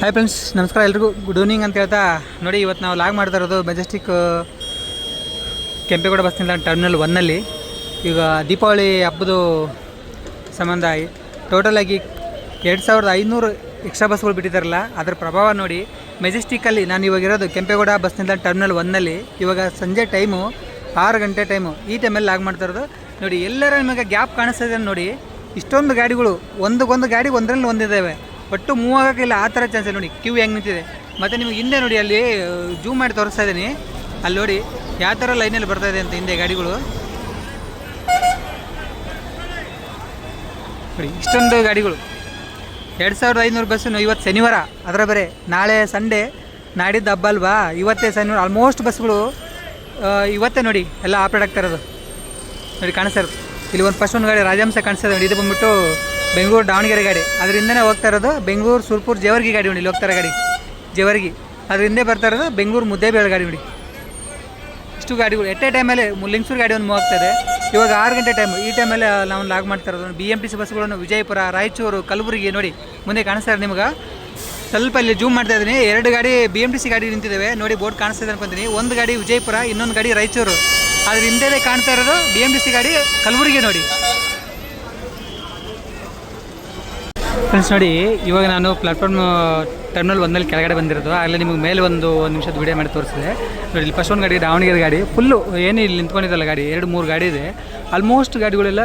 Hi friends ನಮಸ್ಕಾರ ಎಲ್ರಿಗೂ. Good evening ಅಂತ ಹೇಳ್ತಾ ನೋಡಿ, ಇವತ್ತು ನಾವು ಲಾಗ್ ಮಾಡ್ತಾ ಇರೋದು ಮೆಜೆಸ್ಟಿಕ್ ಕೆಂಪೇಗೌಡ ಬಸ್ ನಿಲ್ದಾಣ ಟರ್ಮಿನಲ್ ಒನ್ನಲ್ಲಿ ಈಗ ದೀಪಾವಳಿ ಹಬ್ಬದ ಸಂಬಂಧ ಟೋಟಲಾಗಿ ಎರಡು ಸಾವಿರದ ಐನೂರು ಎಕ್ಸ್ಟ್ರಾ ಬಸ್ಗಳು ಬಿಟ್ಟಿದ್ದಾರಲ್ಲ, ಅದರ ಪ್ರಭಾವ ನೋಡಿ ಮೆಜೆಸ್ಟಿಕ್ಕಲ್ಲಿ ನಾನು ಇವಾಗ ಇರೋದು ಕೆಂಪೇಗೌಡ ಬಸ್ ನಿಲ್ದಾಣ ಟರ್ಮಿನಲ್ ಒನ್ನಲ್ಲಿ ಇವಾಗ ಸಂಜೆ ಟೈಮು ಆರು ಗಂಟೆ ಟೈಮು ಈ ಟೈಮಲ್ಲಿ ಲಾಗ್ ಮಾಡ್ತಾ ಇರೋದು. ನೋಡಿ, ಎಲ್ಲರ ನಿಮಗೆ ಗ್ಯಾಪ್ ಕಾಣಿಸ್ತಿದೆ ನೋಡಿ, ಇಷ್ಟೊಂದು ಗಾಡಿಗಳು, ಒಂದಕ್ಕೊಂದು ಗಾಡಿ ಒಂದರಲ್ಲಿ ಒಂದಿದ್ದಾವೆ. ಒಟ್ಟು ಮೂವ್ ಆಗೋಕ್ಕಿಲ್ಲ ಆ ಥರ ಚಾನ್ಸ್ ನೋಡಿ ಕ್ಯೂ ಹೆಂಗೆ ನಿಂತಿದೆ. ಮತ್ತು ನಿಮಗೆ ಹಿಂದೆ ನೋಡಿ, ಅಲ್ಲಿ ಜೂಮ್ ಮಾಡಿ ತೋರಿಸ್ತಾ ಇದ್ದೀನಿ. ಅಲ್ಲಿ ನೋಡಿ, ಯಾವ ಥರ ಲೈನಲ್ಲಿ ಬರ್ತಾ ಇದೆ ಅಂತ ಹಿಂದೆ ಗಾಡಿಗಳು. ನೋಡಿ, ಇಷ್ಟೊಂದು ಗಾಡಿಗಳು. ಎರಡು ಸಾವಿರದ ಐನೂರು ಬಸ್ಸು ಇವತ್ತು ಶನಿವಾರ, ಅದರ ಬರೇ ನಾಳೆ ಸಂಡೇ, ನಾಡಿದ್ದು ಹಬ್ಬ ಅಲ್ವಾ? ಇವತ್ತೇ ಶನಿವಾರ ಆಲ್ಮೋಸ್ಟ್ ಬಸ್ಗಳು ಇವತ್ತೇ ನೋಡಿ, ಎಲ್ಲ ಆಪ್ರೇಟ್ ಆಗ್ತಾ ಇರೋದು. ನೋಡಿ, ಕಾಣಿಸ್ತಾ ಇಲ್ಲಿ ಒಂದು ಫಸ್ಟ್ ಒಂದು ಗಾಡಿ ರಾಜಹಂಸ ಕಾಣಿಸ್ತಾ ನೋಡಿ, ಇದು ಬಂದ್ಬಿಟ್ಟು ಬೆಂಗಳೂರು ದಾವಣಗೆರೆ ಗಾಡಿ. ಅದರಿಂದನೇ ಹೋಗ್ತಾ ಇರೋದು ಬೆಂಗಳೂರು, ಸುರ್ಪುರ್, ಜೇವರ್ಗಿ ಗಾಡಿ ನೋಡಿ, ಇಲ್ಲಿ ಹೋಗ್ತಾ ಇರೋ ಗಾಡಿ. ಜೇವರ್ಗಿ. ಅದರಿಂದ ಬರ್ತಾ ಇರೋದು ಬೆಂಗಳೂರು ಮುದ್ದೇಬೇಳ ಗಾಡಿ ನೋಡಿ. ಇಷ್ಟು ಗಾಡಿಗಳು. ಎಟ್ಟೆ ಟೈಮಲ್ಲಿ ಲಿಂಗ್ಸೂರು ಗಾಡಿ ಒಂದು ಮೂವ್ ಇದೆ. ಇವಾಗ ಆರು ಗಂಟೆ ಟೈಮ್ ಈ ಟೈಮಲ್ಲಿ ನಾವು ಲಾಗ್ ಮಾಡ್ತಾ ಇರೋದು ಬಿ ಎಂ ಟಿ ಸಿ ಬಸ್ಗಳನ್ನು ವಿಜಯಪುರ, ರಾಯಚೂರು, ಕಲಬುರಗಿ ನೋಡಿ ಮುಂದೆ ಕಾಣಿಸ್ತಾ ಇದೆ ನಿಮ್ಗೆ. ಸ್ವಲ್ಪ ಇಲ್ಲಿ ಜೂಮ್ ಮಾಡ್ತಾ ಇದ್ದೀನಿ. ಎರಡು ಗಾಡಿ ಬಿ ಎಂ ಟಿ ಸಿ ಗಾಡಿ ನಿಂತಿದ್ದಾವೆ. ನೋಡಿ ಬೋರ್ಡ್ ಕಾಣಿಸ್ತಾ ಇದೆ ಅನ್ಕೊಂತೀನಿ. ಒಂದು ಗಾಡಿ ವಿಜಯಪುರ, ಇನ್ನೊಂದು ಗಾಡಿ ರಾಯಚೂರು. ಅದ್ರ ಹಿಂದೆ ಕಾಣ್ತಾ ಇರೋದು ಬಿ ಎಂ ಟಿ ಸಿ ಗಾಡಿ ಕಲಬುರಗಿ ನೋಡಿ. ಫ್ರೆಂಡ್ಸ್ ನೋಡಿ, ಇವಾಗ ನಾನು ಪ್ಲಾಟ್ಫಾರ್ಮ್ ಟರ್ಮಿನಲ್ ಒಂದಲ್ಲಿ ಕೆಳಗಡೆ ಬಂದಿರೋದು. ಆಗಲೇ ನಿಮಗೆ ಮೇಲೆ ಒಂದು ಒಂದು ನಿಮಿಷದ ವೀಡಿಯೋ ಮಾಡಿ ತೋರಿಸಿದೆ. ನೋಡಿ ಇಲ್ಲಿ ಫಸ್ಟ್ ಒಂದು ಗಾಡಿ, ದಾವಣಗೆರೆ ಗಾಡಿ. ಫುಲ್ಲು ಏನು ಇಲ್ಲಿ ನಿಂತ್ಕೊಂಡಿದ್ದಲ್ಲ ಗಾಡಿ, ಎರಡು, ಮೂರು ಗಾಡಿ ಇದೆ. ಆಲ್ಮೋಸ್ಟ್ ಗಾಡಿಗಳೆಲ್ಲ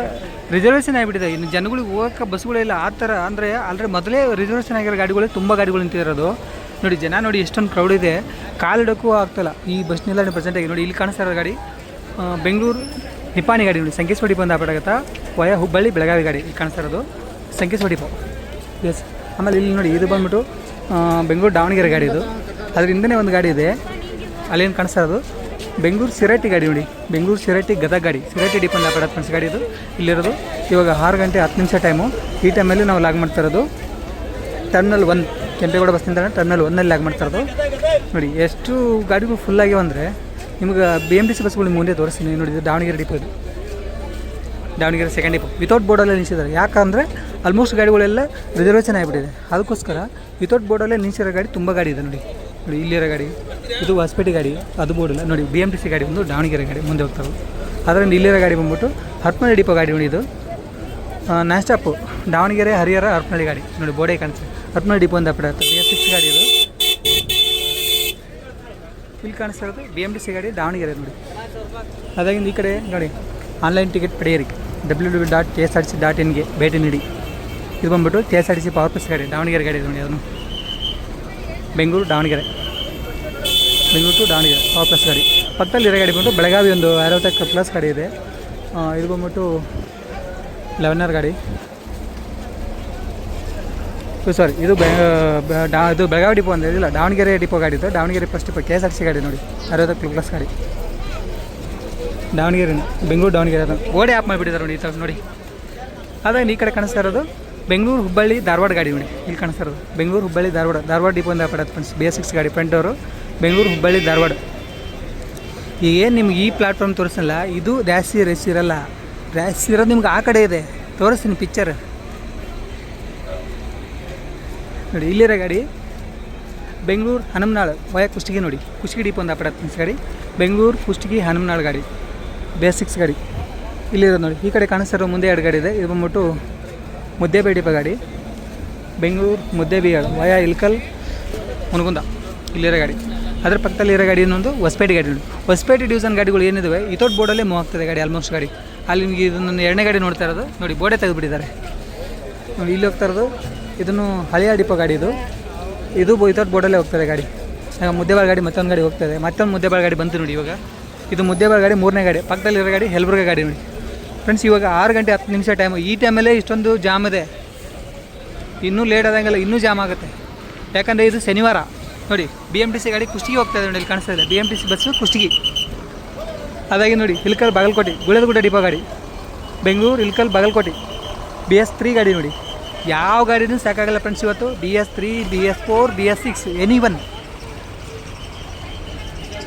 ರಿಸರ್ವೇಷನ್ ಆಗಿಬಿಟ್ಟಿದೆ. ಇನ್ನು ಜನಗಳಿಗೆ ಹೋಗೋಕ್ಕೆ ಬಸ್ಗಳೆಲ್ಲ ಆ ಥರ ಅಂದರೆ, ಆಲ್ರೆಡಿ ಮೊದಲೇ ರಿಸರ್ವೇಷನ್ ಆಗಿರೋ ಗಾಡಿಗಳು ತುಂಬ ಗಾಡಿಗಳು ನಿಂತಿರೋದು. ನೋಡಿ, ಜನ ನೋಡಿ, ಎಷ್ಟೊಂದು ಕ್ರೌಡ್ ಇದೆ. ಕಾಲಿಡೋಕ್ಕೂ ಆಗ್ತಲ್ಲ ಈ ಬಸ್ನೆಲ್ಲ ನಿಲ್ದಾಣ ಪ್ರೆಸೆಂಟ್ ಆಗಿ, ನೋಡಿ, ಇಲ್ಲಿ ಕಾಣಿಸ್ತಾ ಇರೋ ಗಾಡಿ. ಬೆಂಗಳೂರು ನಿಪಾಣಿ ಗಾಡಿ, ನೋಡಿ, ಸಂಕೇಶ್ವರ ಡಿಪೋ ಅಂತ ಆಪಡಾಗತ್ತಾ ವಯ ಹುಬ್ಬಳ್ಳಿ ಬೆಳಗಾವಿ ಗಾಡಿ, ಇಲ್ಲಿ ಕಾಣಿಸ್ತಾ ಇರೋದು. ಸಂಕೇಶ್ವರ ಡಿಪೋ. ಎಸ್ ಆಮೇಲೆ ಇಲ್ಲಿ ನೋಡಿ, ಇದು ಬಂದ್ಬಿಟ್ಟು ಬೆಂಗಳೂರು ದಾವಣಗೆರೆ ಗಾಡಿ ಇದು. ಅದ್ರ ಹಿಂದೆ ಒಂದು ಗಾಡಿ ಇದೆ. ಅಲ್ಲೇನು ಕಾಣಿಸ್ತಾ ಇರೋದು? ಬೆಂಗಳೂರು ಸಿರಟ್ಟಿ ಗಾಡಿ ನೋಡಿ. ಬೆಂಗಳೂರು ಸಿರಟ್ಟಿ ಗದಗ ಗಾಡಿ. ಸಿರಟ್ಟಿ ಡಿಪೆಂಡ್ ಆಪಡ ಫ್ರೆಂಡ್ಸ್ ಗಾಡಿ ಇದು. ಇಲ್ಲಿರೋದು. ಇವಾಗ ಆರು ಗಂಟೆ ಹತ್ತು ನಿಮಿಷ ಟೈಮು ಈ ಟೈಮಲ್ಲಿ ನಾವು ಲಾಗ್ ಮಾಡ್ತಾ ಇರೋದು ಟರ್ಮಿನಲ್ ಒನ್ ಕೆಂಪೇಗೌಡ ಬಸ್ ನಿಲ್ದಾಣ ಟರ್ಮಿನಲ್ ಒನ್ನಲ್ಲಿ ಲಾಗ್ ಮಾಡ್ತಾ ಇರೋದು. ನೋಡಿ, ಎಷ್ಟು ಗಾಡಿಗಳು ಫುಲ್ ಆಗಿವೆ ಅಂದರೆ ನಿಮ್ಗೆ ಬಿ ಎಂ ಟಿ ಸಿ ಬಸ್ಗಳು ಮುಂದೆ ತೋರಿಸ್ತೀನಿ. ನೋಡಿ Davanagere depot Davanagere second depot. Without ಬೋರ್ಡಲ್ಲೇ ನಿಲ್ಲಿಸಿದ್ದಾರೆ ಯಾಕಂದರೆ ಆಲ್ಮೋಸ್ಟ್ ಗಾಡಿಗಳೆಲ್ಲ ರಿಸರ್ವೇಷನ್ ಆಗಿಬಿಟ್ಟಿದೆ. ಅದಕ್ಕೋಸ್ಕರ ವಿತೌಟ್ ಬೋರ್ಡಲ್ಲೇ ನಿಲ್ಸಿರೋ ಗಾಡಿ ತುಂಬ ಗಾಡಿ ಇದೆ ನೋಡಿ. ನೋಡಿ, ಇಲ್ಲಿರೋ ಗಾಡಿ, ಇದು ಹೊಸಪೇಟೆ ಗಾಡಿ, ಅದು ಬೋರ್ಡ್ ಇಲ್ಲ ನೋಡಿ ಬಿ ಎಂ ಟಿ ಸಿ ಗಾಡಿ ಬಂದು ದಾವಣಗೆರೆ ಗಾಡಿ ಮುಂದೆ ಹೋಗ್ತಾರೆ ಅದರಿಂದ ಇಲ್ಲಿರೋ ಗಾಡಿ ಬಂದ್ಬಿಟ್ಟು ಹರಪನಹಳ್ಳಿ ಡಿಪೋ ಗಾಡಿ ನೋಡಿ ಇದು. ನಾನ್ ಸ್ಟಾಪು ದಾವಣಗೆರೆ, ಹರಿಹರ, ಹರ್ಪನಳ್ಳಿ ಗಾಡಿ. ನೋಡಿ, ಬೋರ್ಡೇ ಕಾಣಿಸ್ತದೆ. ಹರಪನಹಳ್ಳಿ ಡಿಪೋ ಅಂತ ಬಿಡುತ್ತೆ ಬಿ ಎಸ್ ಸಿಕ್ಸ್ ಗಾಡಿ ಇದು. ಇಲ್ಲಿ ಕಾಣಿಸ್ತಾ ಇರೋದು ಬಿ ಎಂ ಟಿ ಸಿ ಗಾಡಿ ದಾವಣಗೆರೆ ನೋಡಿ. ಅದಾಗಿಂದ ಈ ಕಡೆ ನೋಡಿ ಆನ್ಲೈನ್ ಟಿಕೆಟ್ ಪಡೆಯಿರಿ. W W dot S R C dot ಇನ್ಗೆ ಭೇಟಿ ನೀಡಿ. ಇದು ಬಂದ್ಬಿಟ್ಟು K S R T C power plus ಗಾಡಿ, ದಾವಣಗೆರೆ ಗಾಡಿ ನೋಡಿ ಅದನ್ನು Bengaluru, Davanagere. Bengaluru to Davanagere power plus ಗಾಡಿ. ಪಕ್ಕದಲ್ಲಿ ಇರೋ ಗಾಡಿ ಬಂದು ಬೆಳಗಾವಿ ಒಂದು ಅರವತ್ತಕ್ಕೆ ಪ್ಲಸ್ ಗಾಡಿ ಇದೆ. ಇದು ಬಂದ್ಬಿಟ್ಟು ಲೆವೆನರ್ ಗಾಡಿ. ಸಾರಿ ಇದು ಇದು ಬೆಳಗಾವಿ ಡಿಪೋ ಅಂದರೆ ಇಲ್ಲ ದಾವಣಗೆರೆ ಡಿಪೋ ಗಾಡಿ ಇದೆ. Davanagere first depot K S R C ಗಾಡಿ ನೋಡಿ ಅರವತ್ತಕ್ಕೆ ಪ್ಲಸ್ ಗಾಡಿ. ದಾವಣಗೆರೆ ಬೆಂಗಳೂರು, ದಾವಣಗೆರೆ ಅದು. ಓಡಿ ಆ್ಯಪ್ ಮಾಡಿಬಿಟ್ಟಿದ್ದಾರೆ ನೋಡಿ ಈ ಥರ ನೋಡಿ. ಅದೇ ಈ ಕಡೆ ಕಾಣಿಸ್ತಾ ಇರೋದು. ಬೆಂಗಳೂರು ಹುಬ್ಬಳ್ಳಿ ಧಾರವಾಡ ಗಾಡಿ ನೋಡಿ. ಇಲ್ಲಿ ಕಾಣಿಸ್ತಾರೆ ಬೆಂಗಳೂರು ಹುಬ್ಬಳ್ಳಿ ಧಾರವಾಡ. ಧಾರವಾಡ ಡಿಪೋ ಅಂತ ಪಡತ್ತೆ ಫ್ರೆಂಡ್ಸ್ ಬಿ ಎಸ್ ಸಿಕ್ಸ್ ಗಾಡಿ ಫ್ರೆಂಡ್ ಅವರು ಬೆಂಗಳೂರು ಹುಬ್ಬಳ್ಳಿ ಧಾರವಾಡ. ಈಗ ಏನು ನಿಮ್ಗೆ ಈ ಪ್ಲಾಟ್ಫಾರ್ಮ್ ತೋರಿಸಲ್ಲ? ಇದು ರ್ಯಾಸಿ ರೇಸ್ ಇರಲ್ಲ. ರ್ಯಾಸ್ ಇರೋದು ನಿಮ್ಗೆ ಆ ಕಡೆ ಇದೆ. ತೋರಿಸ್ತೀನಿ ಪಿಕ್ಚರ್ ನೋಡಿ, ಇಲ್ಲಿರೋ ಗಾಡಿ ಬೆಂಗಳೂರು ಹನುಮನಾಳು, ವಯ ಕುಷ್ಟಗಿ ನೋಡಿ. ಕುಷ್ಟಗಿ ಡಿಪೋ ಪಡತ್ತೆ ಫ್ರೆಂಡ್ಸ್ ಗಾಡಿ. ಬೆಂಗಳೂರು ಕುಷ್ಟಗಿ ಹನುಮನಾಳು ಗಾಡಿ. ಬೇಸಿಕ್ಸ್ ಗಾಡಿ. ಇಲ್ಲಿರೋದು ನೋಡಿ. ಈ ಕಡೆ ಕಾಣಿಸ್ತಿರೋ ಮುಂದೆ ಎರಡು ಗಾಡಿ ಇದೆ. ಇದು ಬಂದ್ಬಿಟ್ಟು ಮುದ್ದೇಬೇಡಿಪ ಗಾಡಿ ಬೆಂಗಳೂರು, ಮುದ್ದೇಬಿಹಾಳ್, ವಯಾ, ಇಲ್ಕಲ್, ಮುನಗುಂದ, ಇಲ್ಲಿರೋ ಗಾಡಿ. ಅದ್ರ ಪಕ್ಕದಲ್ಲಿ ಇರೋ ಗಾಡಿ ಇನ್ನೊಂದು, ಹೊಸಪೇಟೆ ಗಾಡಿ ನೋಡಿ ಹೊಸಪೇಟೆ ಡಿವಿಷನ್ ಗಾಡಿಗಳು ಏನಿದಾವೆ ಇತೋಟ್ ಬೋರ್ಡಲ್ಲೇ ಮೂವ್ ಆಗ್ತದೆ ಗಾಡಿ ಆಲ್ಮೋಸ್ಟ್ ಗಾಡಿ. ಅಲ್ಲಿ ನಿಮಗೆ ಇದನ್ನು ಎರಡನೇ ಗಾಡಿ ನೋಡ್ತಾ ಇರೋದು. ನೋಡಿ ಬೋಡೆ ತೆಗೆದುಬಿಟ್ಟಿದ್ದಾರೆ. ನೋಡಿ, ಇಲ್ಲಿ ಹೋಗ್ತಾ ಇರೋದು. ಇದನ್ನು ಹಳೆಯ ಡಿಪೋ ಗಾಡಿ ಇದು. ಇದು ಇತೋಟ್ ಬೋರ್ಡಲ್ಲೇ ಹೋಗ್ತದೆ ಗಾಡಿ. ಈಗ ಮುದ್ದೆಬಾಳ್ ಗಾಡಿ ಮತ್ತೊಂದು ಗಾಡಿ ಹೋಗ್ತದೆ ಮತ್ತೊಂದು ಮುದ್ದೆಬಾಳ್ ಗಾಡಿ ಬಂತು ನೋಡಿ ಇವಾಗ. ಇದು ಮುದ್ದೆಬಾಳ್ ಗಾಡಿ ಮೂರನೇ ಗಾಡಿ. ಪಕ್ಕದಲ್ಲಿರೋ ಗಾಡಿ ಹೆಲ್ಬುರ್ಗ ಗಾಡಿ ನೋಡಿ. ಫ್ರೆಂಡ್ಸ್ ಇವಾಗ ಆರು ಗಂಟೆ ಹತ್ತು ನಿಮಿಷ ಟೈಮು ಈ ಟೈಮಲ್ಲೇ ಇಷ್ಟೊಂದು ಜಾಮ್ ಇದೆ. ಇನ್ನೂ ಲೇಟ್ ಆದಂಗೆಲ್ಲ ಇನ್ನೂ ಜಾಮ್ ಆಗುತ್ತೆ. ಯಾಕಂದರೆ ಇದು ಶನಿವಾರ. ನೋಡಿ ಬಿ ಎಂ ಟಿ ಸಿ ಗಾಡಿ ಕುಷ್ಟಿಗೆ ಹೋಗ್ತಾ ಇದೆ ನೋಡಿ, ಇಲ್ಲಿ ಕಾಣಿಸ್ತಾ ಇದೆ. B M T C bus ಕುಷ್ಟಿಗೆ. ಅದಾಗಿ ನೋಡಿ, ಇಲ್ಕಲ್ ಬಾಗಲಕೋಟೆ, ಗುಳದಗುಡ್ಡ ಡಿಪೋ ಗಾಡಿ. Bengaluru, Ilkal Bagalkote. B S three ಗಾಡಿ ನೋಡಿ. ಯಾವ ಗಾಡಿನೂ ಸಾಕಾಗಲ್ಲ ಫ್ರೆಂಡ್ಸ್ ಇವತ್ತು B S three B S four B S six any one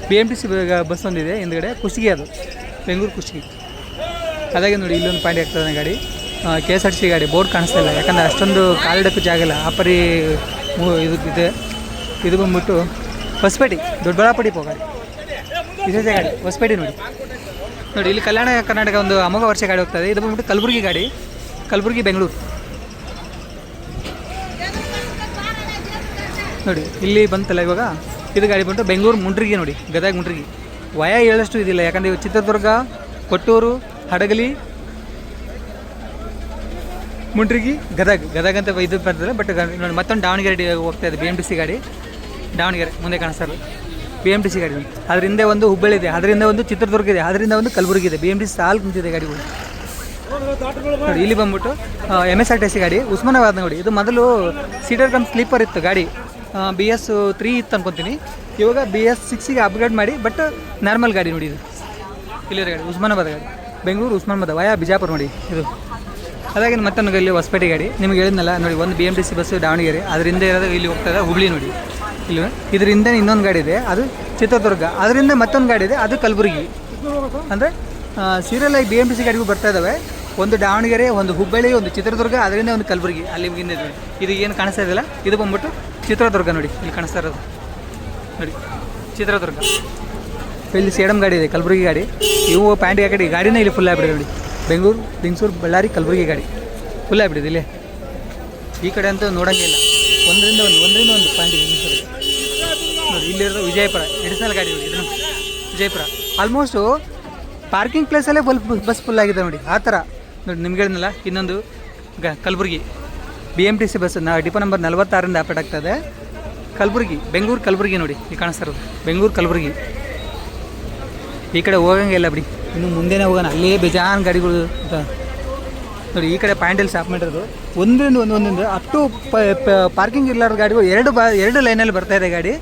B M T C bus ಒಂದಿದೆ, ಹಿಂದ್ಗಡೆ ಕುಷ್ಟಿಗೆ ಅದು. ಬೆಂಗಳೂರು ಕುಷ್ಟಗಿ. ಅದಾಗೆ ನೋಡಿ, ಇಲ್ಲೊಂದು ಪಾಯಿಂಟ್ ಆಗ್ತದೆ ಗಾಡಿ. ಕೆ ಎಸ್ ಆರ್ ಸಿ ಗಾಡಿ, ಬೋರ್ಡ್ ಕಾಣಿಸ್ತಾ ಇಲ್ಲ. ಯಾಕಂದರೆ ಅಷ್ಟೊಂದು ಕಾಲಿಡಕ್ಕೆ ಜಾಗ ಇಲ್ಲ. ಆ ಪರಿ ಮೂ- ಇದು ಇದೆ. ಇದು ಬಂದ್ಬಿಟ್ಟು ಹೊಸಪೇಟೆ ದೊಡ್ಡಬಳ್ಳಾಪಡಿ ಹೋಗಿ ಇದೇ ಗಾಡಿ, ಹೊಸಪೇಟೆ ನೋಡಿ. ನೋಡಿ, ಇಲ್ಲಿ ಕಲ್ಯಾಣ ಕರ್ನಾಟಕ ಒಂದು ಅಮೋಘ ವರ್ಷ ಗಾಡಿ ಹೋಗ್ತದೆ ಇದು. ಬಂದ್ಬಿಟ್ಟು ಕಲಬುರಗಿ ಗಾಡಿ, ಕಲಬುರಗಿ ಬೆಂಗಳೂರು. ನೋಡಿ, ಇಲ್ಲಿ ಬಂತಲ್ಲ ಇವಾಗ? ಇದು ಗಾಡಿ ಬಂತು ಬೆಂಗಳೂರು ಮುಂಡ್ರಿಗೆ ನೋಡಿ, ಗದಗ ಮುಂಡ್ರಿಗೆ. ವಯ ಹೇಳಷ್ಟು ಇದಿಲ್ಲ. ಯಾಕಂದರೆ ಚಿತ್ರದುರ್ಗ, ಕೊಟ್ಟೂರು ಹಡಗಲಿ ಮುಂಡ್ರಿಗಿ ಗದಗ ಗದಗ ಅಂತ ಇದು ಬರ್ತದೆ ಬಟ್ ನೋಡಿ ಮತ್ತೊಂದು ದಾವಣಗೆರೆ ಹೋಗ್ತಾ ಇದೆ ಬಿ ಎಂ ಟಿ ಸಿ ಗಾಡಿ. ದಾವಣಗೆರೆ, ಮುಂದೆ ಕಾಣಿಸ್ತಾ ಇರೋದು ಬಿ ಎಂ ಟಿ ಸಿ ಗಾಡಿ. ಅದರಿಂದ ಒಂದು ಹುಬ್ಬಳ್ಳಿ ಇದೆ, ಅದರಿಂದ ಒಂದು ಚಿತ್ರದುರ್ಗ ಇದೆ, ಅದರಿಂದ ಒಂದು ಕಲಬುರಗಿ ಇದೆ ಬಿ ಎಂ ಟಿ ಸಿ ಸಾಲು ಕುಂತಿದೆ ಗಾಡಿಗಳು ನೋಡಿ, ಇಲ್ಲಿ ಬಂದ್ಬಿಟ್ಟು M S R T C ಗಾಡಿ ಉಸ್ಮಾನಾಬಾದ್ ನೋಡಿ ಇದು ಮೊದಲು ಸೀಟರ್ ಕಮ್ ಸ್ಲೀಪರ್ ಇತ್ತು ಗಾಡಿ. ಬಿ ಎಸ್ ತ್ರೀ ಇತ್ತು ಅನ್ಕೊತೀನಿ. ಇವಾಗ ಬಿ ಎಸ್ ಸಿಕ್ಸಿಗೆ ಅಪ್ಗ್ರೇಡ್ ಮಾಡಿ ಬಟ್ ನಾರ್ಮಲ್ ಗಾಡಿ ನೋಡಿ ಇದು. ಇಲ್ಲಿರೋ ಗಾಡಿ, ಉಸ್ಮಾನಾಬಾದ್ ಗಾಡಿ. ಬೆಂಗಳೂರು ಉಸ್ಮಾನ್ ವಯಾ ಬಿಜಾಪುರ ನೋಡಿ, ಇದು. ಅದಾಗಿ ಮತ್ತೊಂದು ಇಲ್ಲಿ ಹೊಸಪೇಟೆ ಗಾಡಿ. ನಿಮ್ಗೆ ಹೇಳಿದ್ನಲ್ಲ, ನೋಡಿ, ಒಂದು B M T C bus Davanagere, ಅದರಿಂದ ಇರೋದು ಇಲ್ಲಿ ಹೋಗ್ತಾ ಇದೆ ಹುಬ್ಳಿ ನೋಡಿ. ಇಲ್ಲಿ ಇದರಿಂದ ಇನ್ನೊಂದು ಗಾಡಿ ಇದೆ, ಅದು ಚಿತ್ರದುರ್ಗ. ಅದರಿಂದ ಮತ್ತೊಂದು ಗಾಡಿ ಇದೆ, ಅದು ಕಲಬುರಗಿ. ಅಂದರೆ ಸೀರಿಯಲ್ ಆಗಿ ಬಿ ಎಂ ಟಿ ಸಿ ಗಾಡಿಗೂ ಬರ್ತಾ ಇದ್ದಾವೆ ಒಂದು ದಾವಣಗೆರೆ, ಒಂದು ಹುಬ್ಬಳ್ಳಿ, ಒಂದು ಚಿತ್ರದುರ್ಗ, ಅದರಿಂದ ಒಂದು ಕಲಬುರಗಿ. ಅಲ್ಲಿ ನೋಡಿ. ಇದು ಏನು ಕಾಣಿಸ್ತಾ ಇದೆಯಲ್ಲ ಇದು ಬಂದ್ಬಿಟ್ಟು ಚಿತ್ರದುರ್ಗ ನೋಡಿ, ಇಲ್ಲಿ ಕಾಣಿಸ್ತಾ ಇರೋದು. ನೋಡಿ, ಚಿತ್ರದುರ್ಗ. ಇಲ್ಲಿ ಸೇಡಮ್ ಗಾಡಿ ಇದೆ, ಕಲಬುರಗಿ ಗಾಡಿ. ಇವು ಪ್ಯಾಂಟ್ ಹಾಕಿ ಗಾಡಿನೇ ಇಲ್ಲಿ ಫುಲ್ ಆಗಿಬಿಡಿದೆ ನೋಡಿ ಬೆಂಗಳೂರು ಬೆಂಗಳೂರು ಬಳ್ಳಾರಿ, ಕಲಬುರಗಿ ಗಾಡಿ. ಫುಲ್ ಆಗಿಬಿಡಿದೆ ಇಲ್ಲಿ. ಈ ಕಡೆ ಅಂತೂ ನೋಡೋಂಗೆ ಇಲ್ಲ. ಒಂದರಿಂದ ಒಂದು ಒಂದರಿಂದ ಒಂದು ಪ್ಯಾಂಟ್ ನೋಡಿ ಇಲ್ಲಿರೋದು ವಿಜಯಪುರ, ಎಡಿಸಲ್ ಗಾಡಿ ನೋಡಿ, ಇದನ್ನು. ವಿಜಯಪುರ. ಆಲ್ಮೋಸ್ಟು ಪಾರ್ಕಿಂಗ್ ಪ್ಲೇಸಲ್ಲೇ ಫುಲ್ ಬಸ್ ಫುಲ್ ಆಗಿದೆ ನೋಡಿ, ಆ ಥರ. ನೋಡಿ ನಿಮ್ಗೆ ಹೇಳಿದ್ನಲ್ಲ ಇನ್ನೊಂದು ಗ, Kalaburagi. B M T C bus ನಾ ಡಿಪೋ ನಂಬರ್ ನಲ್ವತ್ತಾರರಿಂದ ಆಪರೇಟ್ ಆಗ್ತದೆ ಕಲಬುರಗಿ, ಬೆಂಗಳೂರು, ಕಲಬುರಗಿ ನೋಡಿ, ಇಲ್ಲಿ ಕಾಣಿಸ್ತಾ ಇರೋದು. ಬೆಂಗಳೂರು, ಕಲಬುರಗಿ. ಈ ಕಡೆ ಹೋಗಂಗಿಲ್ಲ ಬಿಡಿ. ಇನ್ನು ಮುಂದೆನೇ ಹೋಗೋಣ. ಅಲ್ಲೇ ಬೇಜಾನ್ ಗಾಡಿಗಳು ಅಂತ. ನೋಡಿ, ಈ ಕಡೆ ಪ್ಯಾಂಡಲ್ ಸ್ಟಾಪ್ ಮಾಡಿರೋದು. ಒಂದರಿಂದ ಒಂದು ಒಂದೊಂದು ಅಪ್ ಟು ಪಾರ್ಕಿಂಗ್ ಇರ್ಲಾರ್ದ ಗಾಡಿಗಳು ಎರಡು ಬಾ, ಎರಡು ಲೈನಲ್ಲಿ ಬರ್ತಾ ಇದೆ ಗಾಡಿ.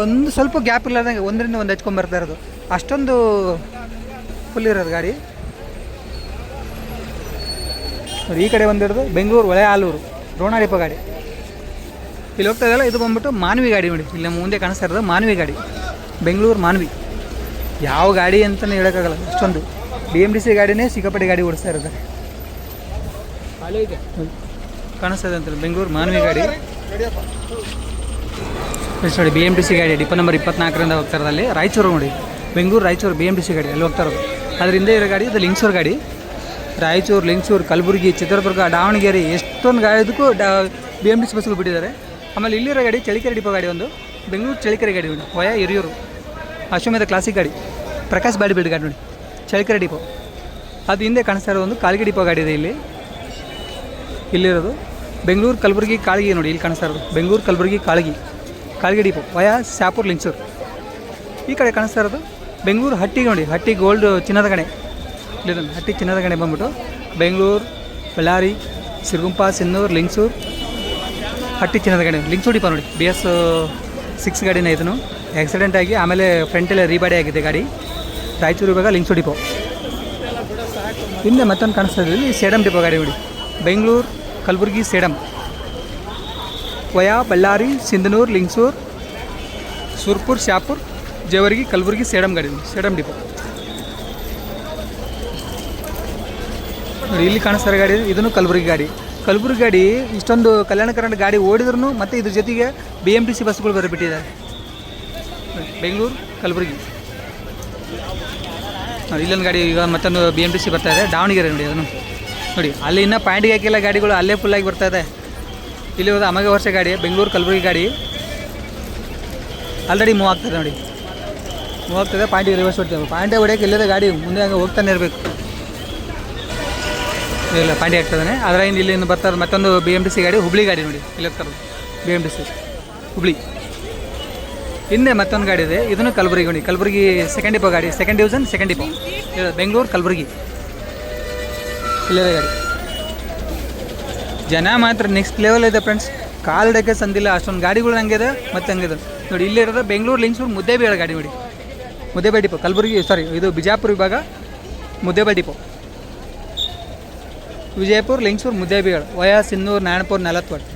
ಒಂದು ಸ್ವಲ್ಪ ಗ್ಯಾಪ್ ಇರ್ಲಾರ್ದಂಗೆ ಒಂದರಿಂದ ಒಂದು ಹಚ್ಕೊಂಡು ಬರ್ತಾ ಇರೋದು. ಅಷ್ಟೊಂದು ಫುಲ್ ಇರೋದು ಗಾಡಿ. ನೋಡಿ, ಈ ಕಡೆ ಬಂದಿರೋದು ಬೆಂಗಳೂರು, ಒಳೆ ಆಲೂರು ರೋಣಾಡಿಪ ಗಾಡಿ. ಇಲ್ಲಿ ಹೋಗ್ತಾ ಇದೆಯಲ್ಲ, ಇದು ಬಂದ್ಬಿಟ್ಟು ಮಾನವಿ ಗಾಡಿ ನೋಡಿ. ಇಲ್ಲಿ ಮುಂದೆ ಕಾಣಿಸ್ತಾ ಇರೋದು ಮಾನವಿ ಗಾಡಿ. ಬೆಂಗಳೂರು ಮಾನವಿ. ಯಾವ ಗಾಡಿ ಅಂತಲೇ ಹೇಳೋಕ್ಕಾಗಲ್ಲ. ಅಷ್ಟೊಂದು ಬಿ ಎಂ ಡಿ ಸಿ ಗಾಡಿನೇ ಸಿಕ್ಕಾಪಟ್ಟೆ ಗಾಡಿ ಓಡಿಸ್ತಾ ಇರ್ತಾರೆ ಕಾಣಿಸ್ತದೆ ಬೆಂಗಳೂರು ಮಾನವಿ ಗಾಡಿ. ಎಷ್ಟು ನೋಡಿ ಬಿ ಎಂ ಟಿ ಸಿ ಗಾಡಿ ಡಿಪೋ ನಂಬರ್ ಇಪ್ಪತ್ನಾಲ್ಕರಿಂದ ಹೋಗ್ತಾ ಇರೋದು ಅಲ್ಲಿ, ರಾಯಚೂರು ನೋಡಿ. Bengaluru, Raichur B M D C ಗಾಡಿ, ಅಲ್ಲಿ ಹೋಗ್ತಾ ಇರೋದು. ಅದರಿಂದ ಇರೋ ಗಾಡಿ, ಇದು ಲಿಂಗ್ಸೂರು ಗಾಡಿ. ರಾಯಚೂರು, ಲಿಂಗ್ಸೂರು, ಕಲಬುರಗಿ, ಚಿತ್ರದುರ್ಗ, ದಾವಣಗೆರೆ, ಎಷ್ಟೊಂದು ಗಾಡಿದಕ್ಕೂ ಡಾ ಬಿ ಎಂ ಡಿ ಸಿ ಬಸ್ಗಳು ಬಿಟ್ಟಿದ್ದಾರೆ. ಆಮೇಲೆ ಇಲ್ಲಿರೋ ಗಾಡಿ ಚಳಿಕೆರೆ ಡಿಪೋ ಗಾಡಿ ಒಂದು. ಬೆಂಗಳೂರು ಚಳಿಕೆರೆ ಗಾಡಿ ಒಂದು. ಹೊಯ ಹಿರಿಯೂರು. ಅಶ್ವಮೇಧ ಕ್ಲಾಸಿಕ್ ಗಾಡಿ. ಪ್ರಕಾಶ್ ಬಾಡಿ ಬಿಲ್ಡ್ ಗಾಡಿ ನೋಡಿ. ಚಳಿಕೆರೆ ಡಿಪೋ ಅದು ಹಿಂದೆ ಕಾಣಿಸ್ತಾ ಇರೋದು ಒಂದು ಕಾಳಿಗೆ ಡಿಪೋ ಗಾಡಿ ಇದೆ ಇಲ್ಲಿ. ಇಲ್ಲಿರೋದು. ಬೆಂಗಳೂರು ಕಲಬುರಗಿ ಕಾಳಗಿ ನೋಡಿ, ಇಲ್ಲಿ ಕಾಣಿಸ್ತಾ ಇರೋದು. ಬೆಂಗಳೂರು ಕಲಬುರಗಿ ಕಾಳಗಿ. ಕಾಳಿಗೆ ಡಿಪೋ ವಯಾ ಶಾಪುರ್ ಲಿಂಚೂರು ಈ ಕಡೆ ಕಾಣಿಸ್ತಾ ಇರೋದು ಬೆಂಗಳೂರು ಹಟ್ಟಿ ನೋಡಿ, ಹಟ್ಟಿ ಗೋಲ್ಡ್ ಚಿನ್ನದ ಗಣೆ. ಇಲ್ಲಿರೋದು ಹಟ್ಟಿ ಚಿನ್ನದ ಗಣೆ ಬಂದ್ಬಿಟ್ಟು ಬೆಂಗಳೂರು, ಬಳ್ಳಾರಿ, ಸಿರುಗುಂಪ ಸಿನ್ನೂರು ಲಿಂಗ್ಸೂರು ಹಟ್ಟಿ ಚಿನ್ನದ ಗಣೆ. ಲಿಂಗ್ಸೂರು ಡಿಪೋ ನೋಡಿ. ಬಿ ಎಸ್ ಸಿಕ್ಸ್ ಗಾಡಿನ ಇದನ್ನು. ಆಕ್ಸಿಡೆಂಟ್ ಆಗಿ ಆಮೇಲೆ ಫ್ರಂಟಲ್ಲೇ ರೀಬಾಡಿ ಆಗಿದೆ ಗಾಡಿ. ರಾಯಚೂರು ಇವಾಗ ಲಿಂಕ್ಸು ಡಿಪೋ ಹಿಂದೆ ಮತ್ತೊಂದು ಕಾಣಿಸ್ತಾ ಇಲ್ಲಿ ಸೇಡಮ್ ಡಿಪೋ ಗಾಡಿ ಬಿಡಿ ಬೆಂಗಳೂರು ಕಲಬುರಗಿ ಸೇಡಮ್ ವಯಾ ಬಳ್ಳಾರಿ ಸಿಂಧನೂರು ಲಿಂಗ್ಸೂರು ಸುರ್ಪುರ್ ಶಾಪುರ್ ಜೇವರ್ಗಿ ಕಲಬುರಗಿ ಸೇಡಮ್ ಗಾಡಿ ಸೇಡಮ್ ಡಿಪೋ ನೋಡಿ ಇಲ್ಲಿ ಕಾಣಿಸ್ತಾರೆ ಗಾಡಿ ಇದನ್ನು ಕಲಬುರಗಿ ಗಾಡಿ. ಕಲಬುರಗಿ ಗಾಡಿ ಇಷ್ಟೊಂದು ಕಲ್ಯಾಣ ಗಾಡಿ ಓಡಿದ್ರು ಮತ್ತು ಇದ್ರ ಜೊತೆಗೆ ಬಿ ಎಂ ಟಿ ಸಿ ಬಸ್ಗಳು ಬರ ಬಿಟ್ಟಿದ್ದಾರೆ ನೋಡಿ, ಬೆಂಗಳೂರು, ಕಲಬುರಗಿ. ಇಲ್ಲೊಂದು ಗಾಡಿ, ಈಗ ಮತ್ತೊಂದು ಬಿ ಎಂ ಟಿ ಸಿ ಬರ್ತಾ ಇದೆ. ದಾವಣಗೆರೆ ನೋಡಿ ಅದನ್ನು. ನೋಡಿ, ಅಲ್ಲಿ ಇನ್ನೂ ಪಾಯಿಂಟ್ಗೆ ಹಾಕಿಲ್ಲ ಗಾಡಿಗಳು, ಅಲ್ಲೇ ಫುಲ್ಲಾಗಿ ಬರ್ತಾ ಇದೆ. ಇಲ್ಲಿ ಹೋದ ಅಮಗೆ ವರ್ಷ ಗಾಡಿ, ಬೆಂಗಳೂರು, ಕಲಬುರಗಿ ಗಾಡಿ. ಆಲ್ರೆಡಿ ಮೂವ್ ಆಗ್ತದೆ ನೋಡಿ. ಮೂವ್ ಆಗ್ತದೆ, ಪಾಯಿಂಟಿಗೆ ರಿವರ್ಸ್ ಹೊಡ್ತೇವೆ. ಪಾಯಿಂಟೇ ಹೊಡೆಯೋಕೆ ಇಲ್ಲದೆ ಗಾಡಿ ಮುಂದೆ ಹಂಗೆ ಹೋಗ್ತಾನೆ ಇರಬೇಕು. ಇಲ್ಲ ಪಾಂಡಿ ಅದರ ಹಿಂದೆ ಇಲ್ಲಿಂದ ಬರ್ತಾರೆ ಮತ್ತೊಂದು ಬಿ ಎಂ ಟಿ ಸಿ ಗಾಡಿ, ಹುಬ್ಳಿ ಗಾಡಿ ನೋಡಿ, ಇಲ್ಲಿ ಹೋಗ್ತಾರೆ B M T C Hubli. ಹಿಂದೆ ಮತ್ತೊಂದು ಗಾಡಿ ಇದೆ. ಇದನ್ನು ಕಲಬುರಗಿ ಹೋಗಿ ಕಲಬುರಗಿ ಸೆಕೆಂಡ್ ಡಿಪೋ ಗಾಡಿ. Second division second depot Bengaluru, Kalaburagi. ಇಲ್ಲೇ ಗಾಡಿ. ಜನ ಮಾತ್ರ ನೆಕ್ಸ್ಟ್ ಲೆವೆಲ್ ಇದೆ ಫ್ರೆಂಡ್ಸ್ ಕಾಲ್ಡಕ್ಕೆ ಸಂದಿಲ್ಲ. ಅಷ್ಟೊಂದು ಗಾಡಿಗಳು ಹಂಗಿದೆ, ಮತ್ತೆ ಹಂಗಿದೆ. ನೋಡಿ, ಇಲ್ಲೇ ಇರೋದು ಬೆಂಗಳೂರು, ಲಿಂಗ್ಸೂರು ಮುದ್ದೇಬೇಳೆ ಗಾಡಿ ನೋಡಿ ಮುದ್ದೇಬೇಳೆ ಡಿಪೋ ಕಲಬುರಗಿ ಸಾರಿ ಇದು ಬಿಜಾಪುರ ವಿಭಾಗ ಮುದ್ದೇಬೇಳೆ ಡಿಪೋ ವಿಜಯಪುರ, ಲಿಂಗ್ಸೂರು ಮುದ್ದೇಬಿಗಳು ವಯ, ಸಿನ್ನೂರು, ನಾರಾಯಣಪುರ ನಲತ್ವಟ್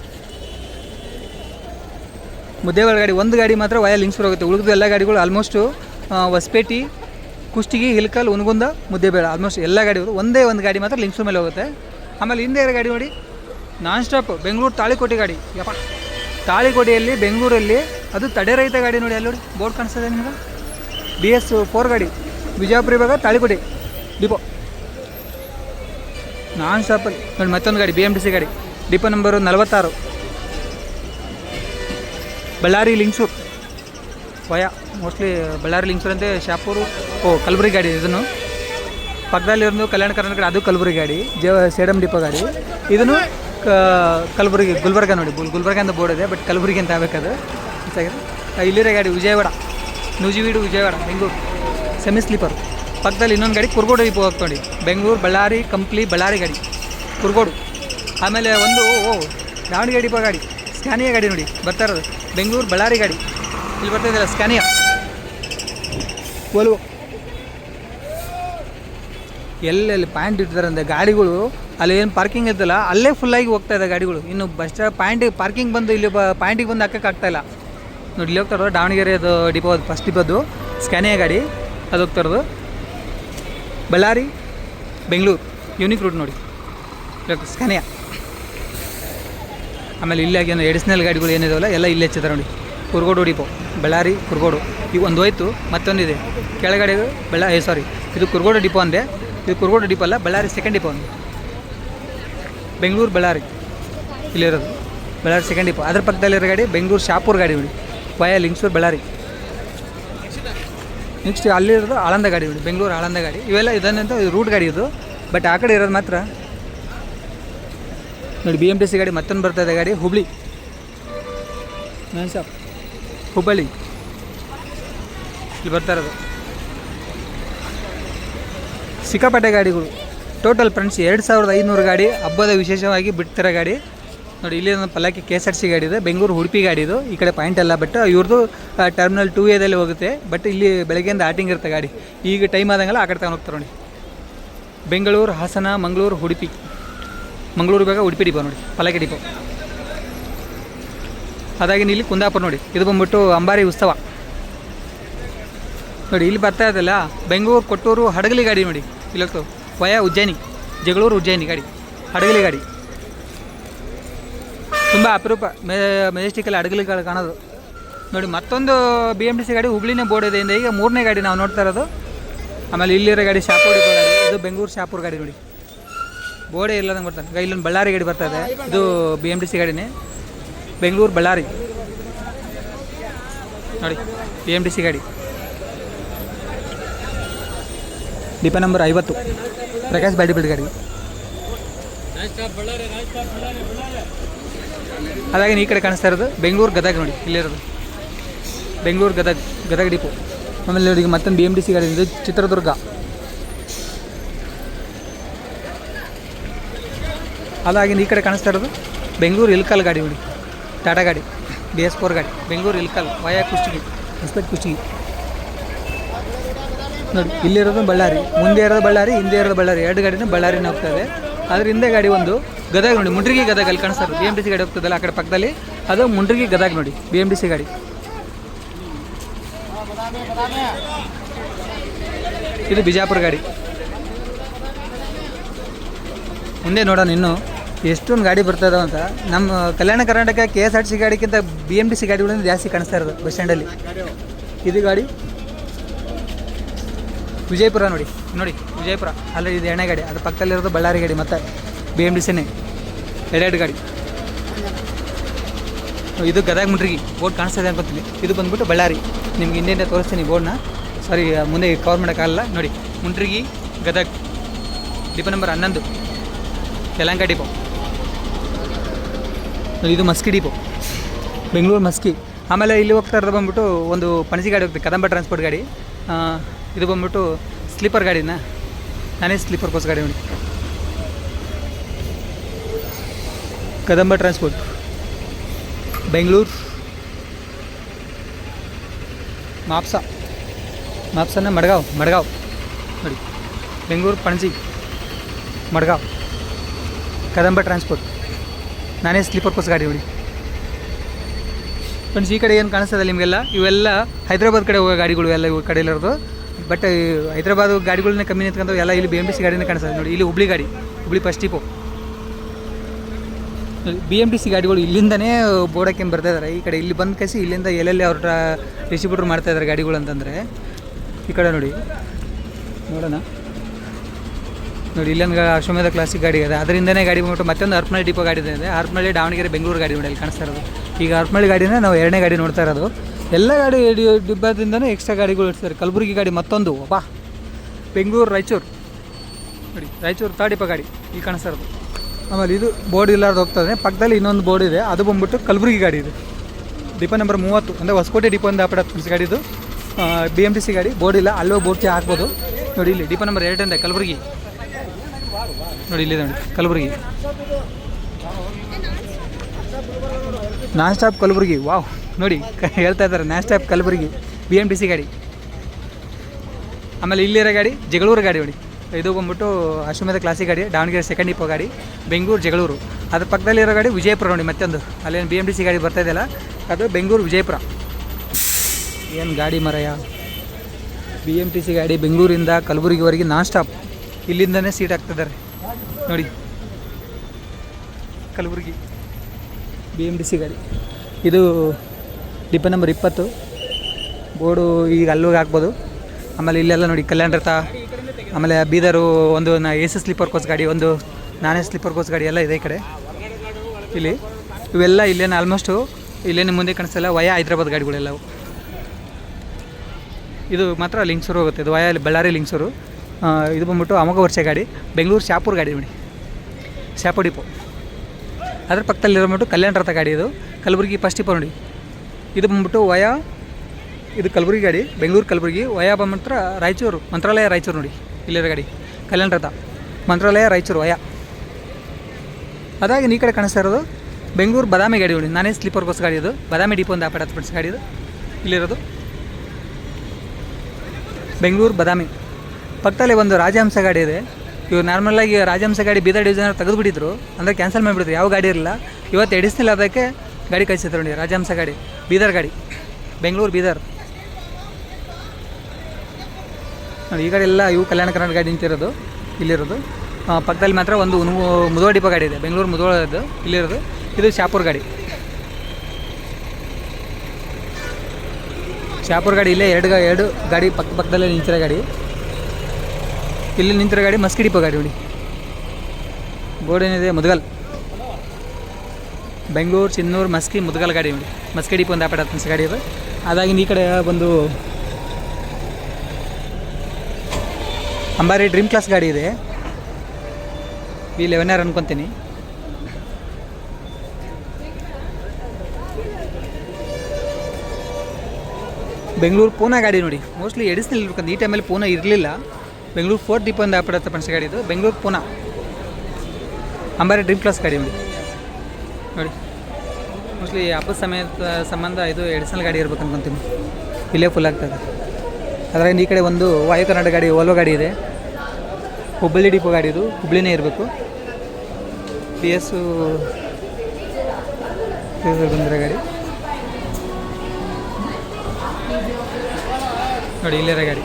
ಮುದ್ದೇಬೇಳ ಗಾಡಿ, ಒಂದು ಗಾಡಿ ಮಾತ್ರ ವಯಲ್ ಲಿಂಕ್ಸ್ ಹೋಗುತ್ತೆ ಉಳಿದ ಎಲ್ಲ ಗಾಡಿಗಳು ಆಲ್ಮೋಸ್ಟು ಹೊಸಪೇಟೆ, ಕುಷ್ಟಿಗಿ, ಹಿಲ್ಕಲ್ ಉನಗುಂದ ಮುದ್ದೇಬೇಳ ಆಲ್ಮೋಸ್ಟ್ ಎಲ್ಲ ಗಾಡಿಗಳು ಒಂದೇ ಒಂದು ಗಾಡಿ ಮಾತ್ರ ಲಿಂಕ್ಸ್ ಮೇಲೆ ಹೋಗುತ್ತೆ. ಆಮೇಲೆ ಹಿಂದೆ ಇರೋ ಗಾಡಿ ನೋಡಿ. ನಾನ್ ಸ್ಟಾಪ್ ಬೆಂಗಳೂರು ತಾಳಿಕೋಟೆ ಗಾಡಿ. ಯಪ್ಪ. ತಾಳಿಕೋಟೆಯಲ್ಲಿ, ಬೆಂಗಳೂರಲ್ಲಿ, ಅದು ತಡೆರಹಿತ ಗಾಡಿ ನೋಡಿ ಅಲ್ಲಿ ಬೋರ್ಡ್ ಕಾಣಿಸ್ತದೆ ನಿಮಗೆ? ಬಿ ಎಸ್ ಫೋರ್ ಗಾಡಿ. ವಿಜಯಪುರ ಇವಾಗ ತಾಳಿಕೋಟೆ. ಡಿಪೋ ನಾನ್ ಸ್ಟಾಪಲ್ಲಿ ನೋಡಿ ಮತ್ತೊಂದು ಗಾಡಿ ಬಿ ಎಂ ಟಿ ಸಿ ಗಾಡಿ. ಡಿಪೋ ನಂಬರು ನಲವತ್ತಾರು. ಬಳ್ಳಾರಿ ಲಿಂಗ್ಸೂರ್ ವಯ ಮೋಸ್ಟ್ಲಿ ಬಳ್ಳಾರಿ ಲಿಂಗ್ಸೂರ್ ಅಂತ ಶಾಪೂರು, ಓ ಕಲಬುರಿ ಗಾಡಿ ಇದನ್ನು. ಪಕ್ಕದಲ್ಲಿರೋದು ಕಲ್ಯಾಣ ಕರ್ನಾಟಕ ಅದು ಕಲಬುರಿ ಗಾಡಿ, ಜ ಸೇಡಮ್ ಡಿಪೋ ಗಾಡಿ. ಇದನ್ನು ಕಲಬುರಗಿ, ಗುಲ್ಬರ್ಗ ನೋಡಿ ಗುಲ್ ಗುಲ್ಬರ್ಗ ಅಂತ ಬೋರ್ಡ್ ಇದೆ, ಬಟ್ ಕಲಬುರಗಿ ಅಂತ ಆಗಬೇಕದು. ಇಲ್ಲಿರೋ ಗಾಡಿ ವಿಜಯವಾಡ, ನೂಜಿವೀಡು ವಿಜಯವಾಡ, ಬೆಂಗಳೂರು. ಸೆಮಿ ಸ್ಲೀಪರ್ ಪಕ್ಕದಲ್ಲಿ ಇನ್ನೊಂದು ಗಾಡಿ, ಕುರ್ಗೋಡು ಡಿಪೋ ಹೋಗ್ತೊಂಡಿ ಬೆಂಗಳೂರು, ಬಳ್ಳಾರಿ, ಕಂಪ್ಲಿ, ಬಳ್ಳಾರಿ ಗಾಡಿ. ಕುರ್ಗೋಡು. ಆಮೇಲೆ ಒಂದು ಓ, ದಾವಣಗೆರೆ ಡಿಪೋ ಗಾಡಿ. ಸ್ಕ್ಯಾನಿಯ ಗಾಡಿ ನೋಡಿ, ಬರ್ತಾ ಇರೋದು. ಬೆಂಗಳೂರು ಬಳ್ಳಾರಿ ಗಾಡಿ. ಇಲ್ಲಿ ಬರ್ತಾ ಇದೆಯಲ್ಲ ಸ್ಕ್ಯಾನಿಯಾ ಒಲ್ವೋ. ಎಲ್ಲೆಲ್ಲಿ ಪಾಯಿಂಟ್ ಇಟ್ಟಿದ್ದಾರೆ ಅಂದರೆ ಗಾಡಿಗಳು ಅಲ್ಲಿ ಏನು ಪಾರ್ಕಿಂಗ್ ಇದ್ದಲ್ಲ ಅಲ್ಲೇ ಫುಲ್ಲಾಗಿ ಹೋಗ್ತಾ ಇದೆ ಗಾಡಿಗಳು. ಇನ್ನು ಬಸ್ ಸ್ಟಾಪ್ ಪ್ಯಾಂಟ್ ಪಾರ್ಕಿಂಗ್ ಬಂದು ಇಲ್ಲಿ ಬ ಪಾಯಿಂಟಿಗೆ ಬಂದು ಹಾಕಕ್ಕೆ ಆಗ್ತಾ ಇಲ್ಲ. ನೋಡಿ ಇಲ್ಲಿ ಹೋಗ್ತಾ ಇರೋದು ದಾವಣಗೆರೆ ಅದು ಡಿಪೋ ಫಸ್ಟ್ ಡಿಪೋದು ಸ್ಕ್ಯಾನಿಯ ಗಾಡಿ. ಅದು ಹೋಗ್ತಾ ಇರೋದು. ಬಳ್ಳಾರಿ ಬೆಂಗಳೂರು. ಯೂನಿಕ್ ರೂಟ್ ನೋಡಿ. ಸ್ಕ್ಯಾನಿಯಾ ಆಮೇಲೆ ಇಲ್ಲಾಗಿ ಏನು ಎಡಿಷ್ನಲ್ ಗಾಡಿಗಳು ಏನಿದಾವಲ್ಲ, ಎಲ್ಲ ಇಲ್ಲೇ ನೋಡಿ. ಕುರ್ಗೋಡು ಡಿಪೋ ಬಳ್ಳಾರಿ ಕುರ್ಗೋಡು. ಈಗ ಒಂದು ಹೋಯ್ತು, ಮತ್ತೊಂದಿದೆ. ಕೆಳಗಡೆ ಬೆಳ್ಳ ಸಾರಿ ಇದು ಕುರ್ಗೋಡು ಡಿಪೋ ಅಂದೆ. ಇದು ಕುರ್ಗೋಡು ಡಿಪೋ ಅಲ್ಲ ಬಳ್ಳಾರಿ ಸೆಕೆಂಡ್ ಡಿಪೋ ಅಂದೆ. ಬೆಂಗಳೂರು ಬಳ್ಳಾರಿ ಇಲ್ಲಿರೋದು. Ballari second depot. ಅದ್ರ ಪಕ್ಕದಲ್ಲಿರೋ ಗಾಡಿ ಬೆಂಗಳೂರು ಶಾಪೂರ್ ಗಾಡಿ ನೋಡಿ. ವಯ ಲಿಂಗ್ಸೂರು ಬಳ್ಳಾರಿ ನೆಕ್ಸ್ಟ್ ಅಲ್ಲಿರೋದು ಆಳಂದ ಗಾಡಿ ಬೆಂಗಳೂರು ಆಳಂದ ಗಾಡಿ. ಇವೆಲ್ಲ ಇದನ್ನಂತ ರೂಟ್ ಗಾಡಿ ಇದು. ಬಟ್ ಆ ಕಡೆ ಇರೋದು ಮಾತ್ರ ನೋಡಿ ಬಿ ಎಂ ಟಿ ಸಿ ಗಾಡಿ ಮತ್ತೊಂದು ಬರ್ತಾ ಇದೆ ಗಾಡಿ, ಹುಬ್ಳಿ. ಸರ್ ಹುಬ್ಬಳ್ಳಿ. ಇಲ್ಲಿ ಬರ್ತಾ ಇರೋದು. ಸಿಕ್ಕಾಪಟ್ಟೆ ಗಾಡಿಗಳು. ಟೋಟಲ್ ಫ್ರೆಂಡ್ಸ್ ಎರಡು ಸಾವಿರದ ಐನೂರು ಗಾಡಿ, ಹಬ್ಬದ ವಿಶೇಷವಾಗಿ ಬಿಡ್ತಿರೋ ಗಾಡಿ. ನೋಡಿ, ಇಲ್ಲಿ ಒಂದು ಪಲ್ಲಕ್ಕಿ ಕೆ ಎಸ್ ಆರ್ ಸಿ ಗಾಡಿ ಇದೆ, ಬೆಂಗಳೂರು ಉಡುಪಿ ಗಾಡಿ ಇದು. ಈ ಕಡೆ ಪಾಯಿಂಟ್ ಎಲ್ಲ ಬಟ್ ಇವ್ರದ್ದು ಟರ್ಮಿನಲ್ ಟೂ ಎದಲ್ಲಿ ಹೋಗುತ್ತೆ. ಬಟ್ ಇಲ್ಲಿ ಬೆಳಗ್ಗೆಯಿಂದ ಆಟಿಂಗ್ ಇರುತ್ತೆ ಗಾಡಿ. ಈಗ ಟೈಮ್ ಆದಂಗೆಲ್ಲ ಆ ಕಡೆ ತಗೊಂಡು ಹೋಗ್ತಾರೆ ನೋಡಿ. ಬೆಂಗಳೂರು, ಹಾಸನ, ಮಂಗಳೂರು, ಉಡುಪಿ. ಮಂಗಳೂರು ಬೇಗ ಉಡುಪಿ ಡಿಪೋ ನೋಡಿ ಪಲ್ಲಕ್ಕಿ ಡಿಪೋ. ಅದಾಗಿ ಇಲ್ಲಿ ಕುಂದಾಪುರ ನೋಡಿ, ಇದು ಬಂದ್ಬಿಟ್ಟು ಅಂಬಾರಿ ಉತ್ಸವ. ನೋಡಿ, ಇಲ್ಲಿ ಬರ್ತಾ ಇದಲ್ಲ ಬೆಂಗಳೂರು, ಕೊಟ್ಟೂರು, ಹಡಗಲಿ ಗಾಡಿ ನೋಡಿ. ಇಲ್ಲೊತ್ತು ವಯ ಉಜ್ಜಯಿನಿ, ಜಗಳೂರು ಉಜ್ಜಯಿನಿ ಗಾಡಿ, ಹಡಗಲಿ ಗಾಡಿ. ತುಂಬ ಅಪರೂಪ, ಮೆ ಮೆಜೆಸ್ಟಿಕಲ್ಲಿ ಹಡಗಲಿ ಗಾಡಿ ಕಾಣೋದು. ನೋಡಿ, ಮತ್ತೊಂದು ಬಿ ಎಂ ಟಿ ಸಿ ಗಾಡಿ ಹುಬ್ಳಿನೇ ಬೋರ್ಡ್ ಇದೆ. ಈಗ ಮೂರನೇ ಗಾಡಿ ನಾವು ನೋಡ್ತಾ ಇರೋದು. ಆಮೇಲೆ ಇಲ್ಲಿರೋ ಗಾಡಿ ಶಾಪೂರ್ ಇದು ಬೆಂಗಳೂರು ಶಾಪೂರ್ ಗಾಡಿ ನೋಡಿ. ಬೋರ್ಡೇ ಇಲ್ಲದಂಗೆ ಬರ್ತಾನೆ ಈಗ ಇಲ್ಲೊಂದು ಬಳ್ಳಾರಿ ಗಾಡಿ ಬರ್ತಾ ಇದೆ ಇದು ಬಿ ಎಂ ಡಿ ಸಿ ಗಾಡಿನೇ. ಬೆಂಗಳೂರು ಬಳ್ಳಾರಿ. ನೋಡಿ ಬಿ ಎಂ ಟಿ ಸಿ ಗಾಡಿ. ಡಿಪ ನಂಬರ್ ಐವತ್ತು. ಪ್ರಕಾಶ್ ಬಾಡಿ ಬಿಲ್ಡ್ ಗಾಡಿ. ಅದಾಗಿ ಈ ಕಡೆ ಕಾಣಿಸ್ತಾ ಇರೋದು ಬೆಂಗಳೂರು ಗದಗ ನೋಡಿ ಇಲ್ಲಿರೋದು ಬೆಂಗಳೂರು ಗದಗ ಗದಗ ಡಿಪೋ ಆಮೇಲೆ ನೋಡಿ ಮತ್ತೊಂದು ಬಿ ಎಂ ಡಿ ಸಿ ಗಾಡಿ, ಇದು ಚಿತ್ರದುರ್ಗ. ಅದಾಗಿ ಈ ಕಡೆ ಕಾಣಿಸ್ತಾ ಇರೋದು ಬೆಂಗಳೂರು ಇಲ್ಕಲ್ ಗಾಡಿ ನೋಡಿ. ಟಾಟಾ ಗಾಡಿ, ಬಿ ಎಸ್ ಫೋರ್ ಗಾಡಿ, ಬೆಂಗಳೂರು ಇಲ್ಕಲ್, ವಯ ಕುಷ್ಟಗಿ, ಹೊಸಪೇಟೆ ಕುಷ್ಟಗಿ. ನೋಡಿ ಇಲ್ಲಿರೋದು ಬಳ್ಳಾರಿ, ಮುಂದೆ ಇರೋದು ಬಳ್ಳಾರಿ, ಹಿಂದೆ ಇರೋದು ಬಳ್ಳಾರಿ, ಎರಡು ಗಾಡಿನೂ ಹೋಗ್ತಾ ಹೋಗ್ತದೆ ಅದ್ರ ಹಿಂದೆ ಗಾಡಿ ಒಂದು ಗದಗ ನೋಡಿ, ಮುಂಡ್ರಿಗಿ ಗದಗ ಅಲ್ಲಿ ಕಾಣಿಸ್ತಾರೆ ಬಿ ಎಂ ಟಿ ಸಿ ಗಾಡಿ ಹೋಗ್ತದಲ್ಲ ಆ ಕಡೆ ಪಕ್ಕದಲ್ಲಿ? ಅದು ಮುಂಡ್ರಿಗಿ ಗದಗ ನೋಡಿ ಬಿ ಎಂ ಟಿ ಸಿ ಗಾಡಿ. ಇದು ಬಿಜಾಪುರ ಗಾಡಿ. ಮುಂದೆ ನೋಡೋಣ ಇನ್ನು. ಎಷ್ಟೊಂದು ಗಾಡಿ ಬರ್ತದೋ ಅಂತ. ನಮ್ಮ Kalyana Karnataka K S R T C ಗಾಡಿಗಿಂತ B M D C ಗಾಡಿಗಳಿಂದ ಜಾಸ್ತಿ ಕಾಣಿಸ್ತಾ ಇರೋದು ಬಸ್ ಸ್ಟ್ಯಾಂಡಲ್ಲಿ. ಇದು ಗಾಡಿ. ವಿಜಯಪುರ ನೋಡಿ. ನೋಡಿ, ವಿಜಯಪುರ. ಅಲ್ಲಿ ಇದು ಎಣ್ಣೆ ಗಾಡಿ. ಅದು ಪಕ್ಕದಲ್ಲಿರೋದು ಬಳ್ಳಾರಿ ಗಾಡಿ ಮತ್ತೆ ಬಿ ಎಂ ಡಿ ಸಿನೇ ಎರಡೆರಡು ಗಾಡಿ. ಇದು ಗದಗ ಮುಂಡ್ರಿಗಿ ಬೋರ್ಡ್ ಕಾಣಿಸ್ತದೆ ಅನ್ಕೊತೀನಿ. ಇದು ಬಂದ್ಬಿಟ್ಟು ಬಳ್ಳಾರಿ. ನಿಮ್ಗೆ ಹಿಂದೆ ತೋರಿಸ್ತೀನಿ ಬೋರ್ಡ್ನ ಸಾರಿ, ಮುಂದೆ ಕವರ್ ಮಾಡೋಕ್ಕಾಗಲ್ಲ. ನೋಡಿ, ಮುಂಡ್ರಿಗಿ ಗದಗ. ಡಿಪೋ ನಂಬರ್ ಹನ್ನೊಂದು. ಯಲಂಕ ಡಿಪೋ. ಇದು ಮಸ್ಕಿ ಡಿಪೋ. ಬೆಂಗಳೂರು ಮಸ್ಕಿ. ಆಮೇಲೆ ಇಲ್ಲಿ ಹೋಗ್ತಾ ಇರೋದು ಬಂದ್ಬಿಟ್ಟು ಒಂದು ಪಣಜಿ ಗಾಡಿ ಹೋಗ್ತೀವಿ ಕದಂಬ ಟ್ರಾನ್ಸ್ಪೋರ್ಟ್ ಗಾಡಿ. ಇದು ಬಂದ್ಬಿಟ್ಟು ಸ್ಲೀಪರ್ ಗಾಡಿನ? ನಾನೇ ಸ್ಲೀಪರ್ ಕೋಸ್ ಗಾಡಿ ನೋಡಿ. ಕದಂಬ ಟ್ರಾನ್ಸ್ಪೋರ್ಟ್ ಬೆಂಗಳೂರು. ಮಾಪ್ಸ. ಮಾಪ್ಸನ ಮಡ್ಗಾವ್ ಮಡ್ಗಾವ್. ನೋಡಿ, ಬೆಂಗಳೂರು ಪಣಜಿ ಮಡ್ಗಾವ್. ಕದಂಬ ಟ್ರಾನ್ಸ್ಪೋರ್ಟ್. ನಾನೇ ಸ್ಲೀಪರ್ ಕೋಸ್ ಗಾಡಿ ನೋಡಿ. ಫ್ರೆಂಡ್ಸ್, ಈ ಕಡೆ ಏನು ಕಾಣಿಸ್ತದೆ ನಿಮಗೆಲ್ಲ? ಇವೆಲ್ಲ ಹೈದ್ರಾಬಾದ್ ಕಡೆ ಹೋಗೋ ಗಾಡಿಗಳು ಎಲ್ಲ ಇವು ಕಡೆ ಇರೋದು ಬಟ್ ಹೈದ್ರಾಬಾದ್ ಗಾಡಿಗಳನ್ನ ಕಮ್ಮಿ ನಿಂತ್ಕೊಂಡು ಎಲ್ಲ ಇಲ್ಲಿ ಬಿ ಎಂ ಟಿ ಸಿ ಗಾಡಿನೇ ಕಾಣಿಸ್ತದೆ. ನೋಡಿ, ಇಲ್ಲಿ ಹುಬ್ಳಿ ಗಾಡಿ, Hubli first depot B M T C ಗಾಡಿಗಳು ಇಲ್ಲಿಂದನೇ ಬೋರ್ಡಕ್ಕೆ ಬರ್ತಾ ಇದ್ದಾರೆ ಈ ಕಡೆ ಇಲ್ಲಿ ಬಂದು ಕಸಿ ಇಲ್ಲಿಂದ ಎಲ್ಲೆಲ್ಲಿ ಅವ್ರ ಡಿಸ್ಟ್ರಿಬ್ಯೂಟರ್ ಮಾಡ್ತಾ ಇದ್ದಾರೆ ಗಾಡಿಗಳು ಅಂತಂದರೆ, ಈ ಕಡೆ ನೋಡಿ. ನೋಡೋಣ. ನೋಡಿ ಇಲ್ಲೊಂದು ಅಶ್ವಮೇಧ ಕ್ಲಾಸಿಕ್ ಗಾಡಿ ಇದೆ. ಅದರಿಂದನೇ ಗಾಡಿ ಬಂದ್ಬಿಟ್ಟು ಮತ್ತೊಂದು ಹರಪನಹಳ್ಳಿ ಡಿಪೋ ಗಾಡಿ ಇದೆ. ಹರಪನಹಳ್ಳಿ ದಾವಣಗೆರೆ ಬೆಂಗಳೂರು ಗಾಡಿ ನೋಡಿ, ಅಲ್ಲಿ ಕಾಣಿಸ್ತಾ ಇರೋದು. ಈಗ ಹರಪನಹಳ್ಳಿ ಗಾಡಿನೇ ನಾವು ಎರಡನೇ ಗಾಡಿ ನೋಡ್ತಾ ಇರೋದು. ಎಲ್ಲ ಗಾಡಿ ಡಿಬ್ಬದಿಂದನೇ ಎಕ್ಸ್ಟ್ರಾ ಗಾಡಿಗಳು ಇರ್ತಾರೆ ಕಲಬುರಗಿ ಗಾಡಿ ಮತ್ತೊಂದು. ಬಾ ಬೆಂಗಳೂರು, ರಾಯಚೂರು. ನೋಡಿ, ರಾಯಚೂರು ತಾಡಿಪ ಡಿಪೋ ಗಾಡಿ. ಇಲ್ಲಿ ಕಾಣಿಸ್ತಾ ಇರೋದು. ಆಮೇಲೆ ಇದು ಬೋರ್ಡ್ ಇಲ್ಲಾರ್ದು ಹೋಗ್ತದೆ ಪಕ್ಕದಲ್ಲಿ ಇನ್ನೊಂದು ಬೋರ್ಡ್ ಇದೆ. ಅದು ಬಂದ್ಬಿಟ್ಟು ಕಲಬುರಗಿ ಗಾಡಿ ಇದೆ. ಡಿಪೋ ನಂಬರ್ ಮೂವತ್ತು. ಅಂದರೆ ಹೊಸಕೋಟೆ ಡಿಪೋ ಅಂತ ಆಪಡ ಗಾಡಿದು ಬಿ ಎಂ ಟಿ ಸಿ ಗಾಡಿ. ಬೋರ್ಡ್ ಇಲ್ಲ. ಅಲ್ಲೋ ಬೋರ್ಡ್ ಹಾಕ್ಬೋದು. ನೋಡಿ, ಇಲ್ಲಿ ಡಿಪೋ ನಂಬರ್ ಎರಡರಿಂದ ಕಲಬುರಗಿ. ನೋಡಿ, ಇಲ್ಲಿದೆ ನೋಡಿ, Kalaburagi. Non stop Kalaburagi, wow. ನೋಡಿ, ಹೇಳ್ತಾ ಇದ್ದಾರೆ non stop Kalaburagi B M T C ಗಾಡಿ. ಆಮೇಲೆ ಇಲ್ಲಿರೋ ಗಾಡಿ, ಜಗಳೂರು ಗಾಡಿ ನೋಡಿ. ಇದು ಬಂದ್ಬಿಟ್ಟು ಅಶ್ವಮೇಧ ಕ್ಲಾಸಿಕ್ ಗಾಡಿ, ದಾವಣಗೆರೆ ಸೆಕೆಂಡ್ ಇಪ್ಪೋ ಗಾಡಿ, ಬೆಂಗಳೂರು, ಜಗಳೂರು. ಅದ್ರ ಪಕ್ಕದಲ್ಲಿರೋ ಗಾಡಿ ವಿಜಯಪುರ ನೋಡಿ, ಮತ್ತೊಂದು. ಅಲ್ಲೇನು ಬಿ ಎಂ ಟಿ ಸಿ ಗಾಡಿ ಬರ್ತಾ ಇದೆಯಲ್ಲ, ಅದು ಬೆಂಗಳೂರು, ವಿಜಯಪುರ. ಏನು ಗಾಡಿ ಮರಯ. ಬಿ ಎಂ ಟಿ ಸಿ ಗಾಡಿ ಬೆಂಗಳೂರಿಂದ ಕಲಬುರಗಿವರೆಗೆ ನಾನ್ ಸ್ಟಾಪ್ ಇಲ್ಲಿಂದನೇ ಸೀಟ್ ಹಾಕ್ತಿದ್ದಾರೆ ನೋಡಿ. Kalaburagi. B M D C ಗಾಡಿ. ಇದು ಡಿಪೋ ನಂಬರ್ ಇಪ್ಪತ್ತು. ಬೋರ್ಡು ಈಗ ಅಲ್ಲೋಗಿ ಹಾಕ್ಬೋದು. ಆಮೇಲೆ ಇಲ್ಲೆಲ್ಲ ನೋಡಿ ಕಲ್ಯಾಣ ರಥ ಆಮೇಲೆ ಬೀದರು ಒಂದು ನಾ ಎ ಸಿ ಸ್ಲೀಪರ್ ಕೋಚ್ ಗಾಡಿ ಒಂದು ನಾನೇ ಎ ಸ್ಲೀಪರ್ ಕೋಚ್ ಗಾಡಿ ಎಲ್ಲ ಇದೆ ಈ ಕಡೆ. ಇಲ್ಲಿ ಇವೆಲ್ಲ ಇಲ್ಲೇನು ಆಲ್ಮೋಸ್ಟು ಇಲ್ಲೇನು ಮುಂದೆ ಕಾಣಿಸ್ತಲ್ಲ. ವಯ ಹೈದ್ರಾಬಾದ್ ಗಾಡಿಗಳೆಲ್ಲ ಇದು ಮಾತ್ರ ಲಿಂಕ್ಸೂರು ಹೋಗುತ್ತೆ. ಇದು ವಯ ಬಳ್ಳಾರಿ ಲಿಂಕ್ಸೂರು. ಆ, ಇದು ಬಂದ್ಬಿಟ್ಟು ಅಮೋಘ ವರ್ಷ ಗಾಡಿ. ಬೆಂಗಳೂರು ಶಾಪುರ್ ಗಾಡಿ ನೋಡಿ. ಶಾಪುರ್ ಡಿಪೋ ಅದ್ರ ಪಕ್ಕದಲ್ಲಿರೋ ಬಂದ್ಬಿಟ್ಟು ಕಲ್ಯಾಣ ರಥ ಗಾಡಿ ಇದು. ಕಲಬುರಗಿ ಫಸ್ಟ್ ಡಿಪೋ ನೋಡಿ. ಇದು ಬಂದ್ಬಿಟ್ಟು ವಯಾ, ಇದು ಕಲಬುರಗಿ ಗಾಡಿ. ಬೆಂಗಳೂರು ಕಲಬುರಗಿ, ವಯಾ ಬಂದ್ಬಿಟ್ರೆ ರಾಯಚೂರು, ಮಂತ್ರಾಲಯ ರಾಯಚೂರು ನೋಡಿ. ಇಲ್ಲಿರೋ ಗಾಡಿ. ಕಲ್ಯಾಣ ರಥ. ಮಂತ್ರಾಲಯ, ರಾಯಚೂರು, ವಯಾ. ಅದಾಗಿ ನೀ ಕಡೆ ಕಾಣಿಸ್ತಾ ಇರೋದು ಬೆಂಗಳೂರು ಬಾದಾಮಿ ಗಾಡಿ ನೋಡಿ. ನಾನೇ ಸ್ಲೀಪರ್ ಬಸ್ ಗಾಡಿ ಇದು. ಬಾದಾಮಿ ಡಿಪೋ ಒಂದು ಫ್ರೆಂಡ್ಸ್ ಗಾಡಿ ಇದು. ಇಲ್ಲಿರೋದು. ಬೆಂಗಳೂರು, ಬಾದಾಮಿ. ಪಕ್ಕದಲ್ಲಿ ಒಂದು ರಾಜಹಂಸ ಗಾಡಿ ಇದೆ. ಇವ್ರು ನಾರ್ಮಲಾಗಿ ರಾಜಹಂಸ ಗಾಡಿ, ಬೀದರ್ ಡಿವಿಷನ್ ತೆಗೆದುಬಿಟ್ಟಿದ್ರು. ಅಂದರೆ ಕ್ಯಾನ್ಸಲ್ ಮಾಡಿಬಿಡಿದ್ರು ಯಾವ ಗಾಡಿ ಇರಲಿಲ್ಲ. ಇವತ್ತು ಎಡಿಸ್ನಿಲ್ಲ ಅದಕ್ಕೆ ಗಾಡಿ ಕಳಿಸಿದ್ರು ನೋಡಿ ರಾಜಹಂಸ ಗಾಡಿ, ಬೀದರ್ ಗಾಡಿ. ಬೆಂಗಳೂರು, ಬೀದರ್. ನೋಡಿ, ಈ ಕಡೆ ಎಲ್ಲ ಇವು ಕಲ್ಯಾಣ ಕರ್ನಾಟಕ ಗಾಡಿ ನಿಂತಿರೋದು, ಇಲ್ಲಿರೋದು. ಪಕ್ಕದಲ್ಲಿ ಮಾತ್ರ ಒಂದು ಮುದೋಳ ಡಿಪ ಗಾಡಿ ಇದೆ. ಬೆಂಗಳೂರು ಮುದೋಳದ್ದು, ಇಲ್ಲಿರೋದು. ಇದು ಶಾಪುರ್ ಗಾಡಿ. ಶಾಪುರ್ ಗಾಡಿ ಇಲ್ಲೇ ಎರಡು ಎರಡು ಗಾಡಿ ಪಕ್ಕ ಪಕ್ಕದಲ್ಲೇ ನಿಂತಿರೋ ಗಾಡಿ. ಇಲ್ಲಿ ನಿಂತಿರೋ ಗಾಡಿ ಮಸ್ಕಿಡಿಪ ಗಾಡಿ ನೋಡಿ. ಬೋರ್ಡ್ ಏನಿದೆ? ಮುದ್ಗಲ್. ಬೆಂಗಳೂರು, ಚಿನ್ನೂರು, ಮಸ್ಕಿ, ಮುದ್ಗಲ್ ಗಾಡಿ ನೋಡಿ. ಮಸ್ಕಿ ಡಿಪೋ ಒಂದು ಆಪಡ ಗಾಡಿ ಅದು. ಅದಾಗಿ ಈ ಕಡೆ ಬಂದು ಅಂಬಾರಿ ಡ್ರೀಮ್ ಕ್ಲಾಸ್ ಗಾಡಿ ಇದೆ. ವಿ ಲೆವೆನ್ ಆರ್ ಅನ್ಕೊತೀನಿ. ಬೆಂಗಳೂರು ಪೂನಾ ಗಾಡಿ ನೋಡಿ. ಮೋಸ್ಟ್ಲಿ ಎಡಿಸ್ನಲ್ಲಿ ಇರ್ಬೇಕಂತ ಈ ಟೈಮಲ್ಲಿ ಪೂನಾ ಇರಲಿಲ್ಲ. ಬೆಂಗಳೂರು ಫೋರ್ತ್ ಡಿಪೋ ಒಂದು ಆಪಡತ್ತೆ ಫ್ರೆಂಡ್ಸ್ ಗಾಡಿ ಇದು. ಬೆಂಗಳೂರು ಪುನಃ. ಅಂಬಾರಿ ಡ್ರೀಮ್ ಕ್ಲಾಸ್ ಗಾಡಿ ನೋಡಿ ನೋಡಿ. ಮೋಸ್ಟ್ಲಿ ಹಬ್ಬದ ಸಮಯದ ಸಂಬಂಧ ಇದು ಎಡಿಷನಲ್ ಗಾಡಿ ಇರ್ಬೇಕು ಅನ್ಕೊಂತೀನಿ. ಇಲ್ಲೇ ಫುಲ್ ಆಗ್ತದೆ. ಅದರಿಂದ ಈ ಕಡೆ ಒಂದು ವಾಯು ಕರ್ನಾಟಕ ಗಾಡಿ ಓಲ್ವೋ ಗಾಡಿ ಇದೆ. ಹುಬ್ಬಳ್ಳಿ ಡಿಪೋ ಗಾಡಿ ಇದು. ಹುಬ್ಳಿನೇ ಇರಬೇಕು. ಪಿ ಎಸ್ ಬಂದಿರೋ ಗಾಡಿ. ನೋಡಿ, ಇಲ್ಲಿರೋ ಗಾಡಿ.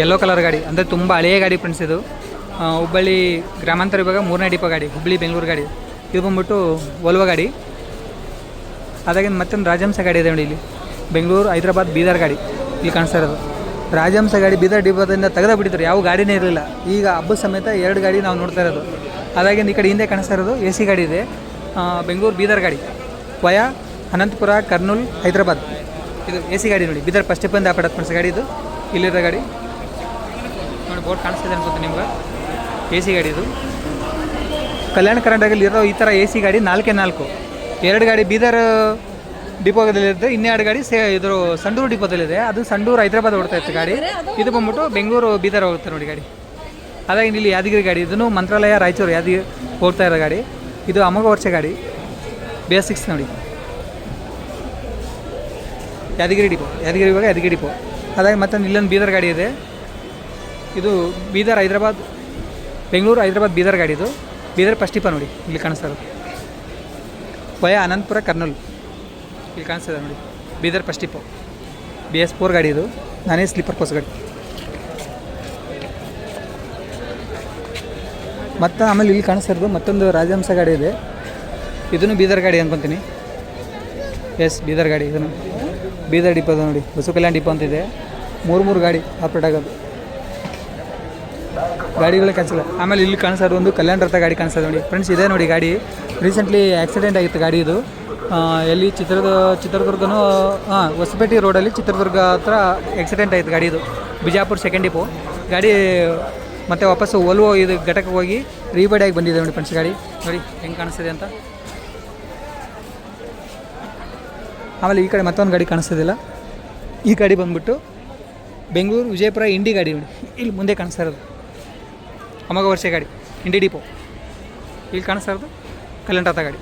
ಯೆಲ್ಲೋ ಕಲರ್ ಗಾಡಿ. ಅಂದರೆ ತುಂಬ ಹಳೆಯ ಗಾಡಿ ಫ್ರೆಂಡ್ಸ್ ಇದು. ಹುಬ್ಬಳ್ಳಿ ಗ್ರಾಮಾಂತರ ವಿಭಾಗ ಮೂರನೇ ಡಿಪೋ ಗಾಡಿ, ಹುಬ್ಬಳ್ಳಿ ಬೆಂಗಳೂರು ಗಾಡಿ. ಇದು ಬಂದ್ಬಿಟ್ಟು ಒಲ್ವ ಗಾಡಿ. ಅದಾಗಿಂದ ಮತ್ತೊಂದು ರಾಜಹಂಸ ಗಾಡಿ ಇದೆ ನೋಡಿ ಇಲ್ಲಿ. ಬೆಂಗಳೂರು, ಹೈದ್ರಾಬಾದ್, ಬೀದರ್ ಗಾಡಿ. ಇಲ್ಲಿ ಕಾಣಿಸ್ತಾ ಇರೋದು. ರಾಜಹಂಸ ಗಾಡಿ ಬೀದರ್ ಡಿಪೋದಿಂದ ತೆಗೆದ ಬಿಟ್ಟಿದ್ರು ಯಾವ ಗಾಡಿನೇ ಇರಲಿಲ್ಲ. ಈಗ ಹಬ್ಬದ ಸಮೇತ ಎರಡು ಗಾಡಿ ನಾವು ನೋಡ್ತಾ ಇರೋದು. ಅದಾಗಿಂದ ಈ ಕಡೆ ಹಿಂದೆ ಕಾಣಿಸ್ತಾ ಇರೋದು ಎ ಸಿ ಗಾಡಿ ಇದೆ. ಬೆಂಗಳೂರು, ಬೀದರ್ ಗಾಡಿ. ವಯ, ಅನಂತಪುರ, ಕರ್ನೂಲ್, ಹೈದ್ರಾಬಾದ್. ಇದು ಎ ಸಿ ಗಾಡಿ ನೋಡಿ. ಬೀದರ್ ಫಸ್ಟ್ ಬಂದು ಆಪಡತ್ ಫ್ರೆಂಡ್ಸ್ ಗಾಡಿ ಇದು. ಇಲ್ಲಿರೋ ಗಾಡಿ. ನೋಡಿ ಬೋರ್ಡ್ ಕಾಣಿಸ್ತಿದೆ ಅನ್ಸುತ್ತೆ ನಿಮ್ಗೆ? ಎ ಸಿ ಗಾಡಿ ಇದು ಕಲ್ಯಾಣ ಕರ್ನಾಟಕದಲ್ಲಿ ಇರೋ ಈ ಥರ ಎ ಸಿ ಗಾಡಿ ನಾಲ್ಕೇ ನಾಲ್ಕು. ಎರಡು ಗಾಡಿ ಬೀದರ್ ಡಿಪೋದಲ್ಲಿರುತ್ತೆ ಇನ್ನೆರಡು ಗಾಡಿ ಸೇ, ಇದ್ರ ಸಂಡೂರು ಡಿಪೋದಲ್ಲಿದೆ. ಅದು ಸಂಡೂರು ಹೈದ್ರಾಬಾದ್ ಓಡ್ತಾ ಇತ್ತು ಗಾಡಿ. ಇದು ಬಂದ್ಬಿಟ್ಟು ಬೆಂಗಳೂರು ಬೀದರ್ ಹೋಗುತ್ತೆ ನೋಡಿ ಗಾಡಿ. ಅದಾಗಿ ಇಲ್ಲಿ ಯಾದಗಿರಿ ಗಾಡಿ, ಇದನ್ನು ಮಂತ್ರಾಲಯ, ರಾಯಚೂರು ಯಾದಗಿರಿ ಹೋಗ್ತಾ ಇರೋ ಗಾಡಿ. ಇದು ಅಮೋಘ ವರ್ಷ ಗಾಡಿ. ಬೇಸಿಕ್ಸ್ ನೋಡಿ. ಯಾದಗಿರಿ ಡಿಪೋ, ಯಾದಗಿರಿ ಇವಾಗ ಯಾದಗಿರಿ ಡಿಪೋ. ಅದಾಗಿ ಮತ್ತೊಂದು ಇಲ್ಲೊಂದು ಬೀದರ್ ಗಾಡಿ ಇದೆ. ಇದು ಬೀದರ್ ಹೈದ್ರಾಬಾದ್, ಬೆಂಗಳೂರು, ಹೈದ್ರಾಬಾದ್ ಬೀದರ್ ಗಾಡಿ ಇದು. ಬೀದರ್ ಪಸ್ಟಿಪ ನೋಡಿ, ಇಲ್ಲಿ ಕಾಣಿಸ್ತಾರೆ ವಯ ಅನಂತಪುರ, ಕರ್ನೂಲ್. ಇಲ್ಲಿ ಕಾಣಿಸ್ತದೆ ನೋಡಿ, ಬೀದರ್ ಪಸ್ಟಿಪ ಬಿ ಎಸ್ ಫೋರ್ ಗಾಡಿ ಇದು. ನಾನೇ ಸ್ಲೀಪರ್ ಕೋಸ್ ಗಾಡಿ. ಮತ್ತು ಆಮೇಲೆ ಇಲ್ಲಿ ಕಾಣಿಸ್ತಾ ಇರೋದು ಮತ್ತೊಂದು ರಾಜಹಂಸ ಗಾಡಿ ಇದೆ. ಇದನ್ನು ಬೀದರ್ ಗಾಡಿ ಅಂದ್ಕೊತೀನಿ ಎಸ್ ಬೀದರ್ ಗಾಡಿ ಇದನ್ನು. ಬೀದರ್ ಡಿಪೋ ನೋಡಿ, ಬಸವ ಕಲ್ಯಾಣ ಡಿಪೋ ಅಂತಿದೆ. ಮೂರು ಮೂರು ಗಾಡಿ ಆಪ್ರೇಟ್ ಆಗೋದು. ಗಾಡಿಗಳು ಕ್ಯಾನ್ಸಲ್ ಆಮೇಲೆ ಇಲ್ಲಿ ಕಾಣಿಸೋದು ಒಂದು ಕಲ್ಯಾಣ ರಥ ಗಾಡಿ ಕಾಣಿಸ್ತದೆ ನೋಡಿ. ಫ್ರೆಂಡ್ಸ್ ಇದೆ ನೋಡಿ ಗಾಡಿ. ರೀಸೆಂಟ್ಲಿ ಆಕ್ಸಿಡೆಂಟ್ ಆಗಿತ್ತು ಗಾಡಿ ಇದು ಎಲ್ಲಿ ಚಿತ್ರದ ಚಿತ್ರದುರ್ಗನೂ ಹಾಂ ಹೊಸಪೇಟೆ ರೋಡಲ್ಲಿ ಚಿತ್ರದುರ್ಗ ಹತ್ರ ಆಕ್ಸಿಡೆಂಟ್ ಆಯಿತು ಗಾಡಿ ಇದು ಬಿಜಾಪುರ ಸೆಕೆಂಡ್ ಡಿಪೋ ಗಾಡಿ ಮತ್ತೆ ವಾಪಸ್ಸು ಒಲ್ವೋ ಇದು ಘಟಕಕ್ಕೆ ಹೋಗಿ ರೀಬೈಡ್ ಆಗಿ ಬಂದಿದೆ ನೋಡಿ ಫ್ರೆಂಡ್ಸ್ ಗಾಡಿ. ನೋಡಿ, ಹೆಂಗೆ ಕಾಣಿಸ್ತಿದೆ ಅಂತ. ಆಮೇಲೆ ಈ ಕಡೆ ಮತ್ತೊಂದು ಗಾಡಿ ಕಾಣಿಸ್ತಿದ್ದಿಲ್ಲ ಈ ಗಾಡಿ ಬಂದ್ಬಿಟ್ಟು ಬೆಂಗಳೂರು ವಿಜಯಪುರ ಇಂಡಿ ಗಾಡಿ ನೋಡಿ. ಇಲ್ಲಿ ಮುಂದೆ ಕಾಣಿಸ್ತಾ ಇರೋದು. ಅಮೋಘ ಗಾಡಿ ಇಂಡಿ ಡಿಪೋ ಇಲ್ಲಿ ಕಾಣಿಸ್ತಾ ಇರೋದು ಕಲ್ಯಾಣ ಗಾಡಿ,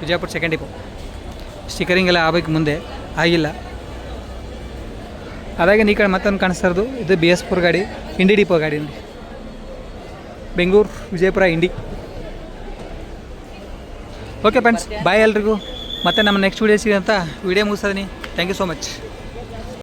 ವಿಜಯಪುರ ಸೆಕೆಂಡ್ ಡಿಪೋ ಸ್ಟಿಕರಿಂಗ್ ಎಲ್ಲ ಆಗಬೇಕು ಮುಂದೆ, ಆಗಿಲ್ಲ. ಅದಾಗೆ ಈ ಕಡೆ ಮತ್ತೊಂದು ಕಾಣಿಸ್ತಾ ಇರೋದು, ಇದು ಬಿ ಎಸ್ ಪುರ ಗಾಡಿ ಇಂಡಿ ಡಿಪೋ ಗಾಡಿ ನೋಡಿ. Bengaluru, Vijayapura Indi okay friends bye ಎಲ್ರಿಗೂ. ಮತ್ತೆ ನಮ್ಮ ನೆಕ್ಸ್ಟ್ ವೀಡಿಯೋ ಸಿಗಂತ ವೀಡಿಯೋ ಮುಗಿಸ್ತೀನಿ ಥ್ಯಾಂಕ್ ಯು ಸೋ ಮಚ್